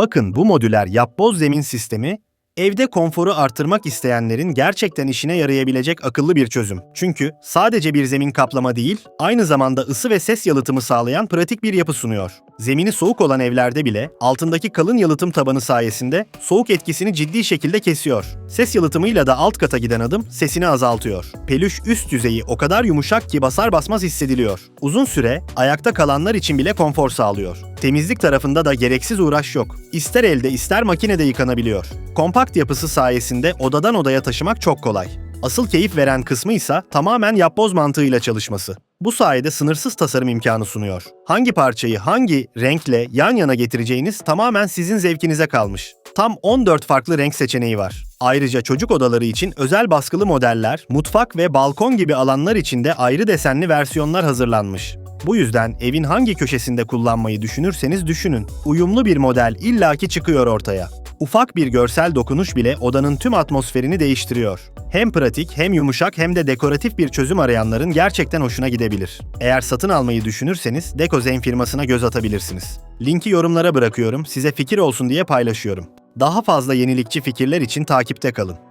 Bakın bu modüler yapboz zemin sistemi evde konforu artırmak isteyenlerin gerçekten işine yarayabilecek akıllı bir çözüm. Çünkü sadece bir zemin kaplama değil, aynı zamanda ısı ve ses yalıtımı sağlayan pratik bir yapı sunuyor. Zemini soğuk olan evlerde bile altındaki kalın yalıtım tabanı sayesinde soğuk etkisini ciddi şekilde kesiyor. Ses yalıtımıyla da alt kata giden adım sesini azaltıyor. Pelüş üst yüzeyi o kadar yumuşak ki basar basmaz hissediliyor. Uzun süre ayakta kalanlar için bile konfor sağlıyor. Temizlik tarafında da gereksiz uğraş yok. İster elde ister makinede yıkanabiliyor. Kompakt yapısı sayesinde odadan odaya taşımak çok kolay. Asıl keyif veren kısmı ise tamamen yapboz mantığıyla çalışması. Bu sayede sınırsız tasarım imkanı sunuyor. Hangi parçayı hangi renkle yan yana getireceğiniz tamamen sizin zevkinize kalmış. Tam 14 farklı renk seçeneği var. Ayrıca çocuk odaları için özel baskılı modeller, mutfak ve balkon gibi alanlar için de ayrı desenli versiyonlar hazırlanmış. Bu yüzden evin hangi köşesinde kullanmayı düşünürseniz düşünün. Uyumlu bir model illaki çıkıyor ortaya. Ufak bir görsel dokunuş bile odanın tüm atmosferini değiştiriyor. Hem pratik hem yumuşak hem de dekoratif bir çözüm arayanların gerçekten hoşuna gidebilir. Eğer satın almayı düşünürseniz Dekozen firmasına göz atabilirsiniz. Linki yorumlara bırakıyorum, size fikir olsun diye paylaşıyorum. Daha fazla yenilikçi fikirler için takipte kalın.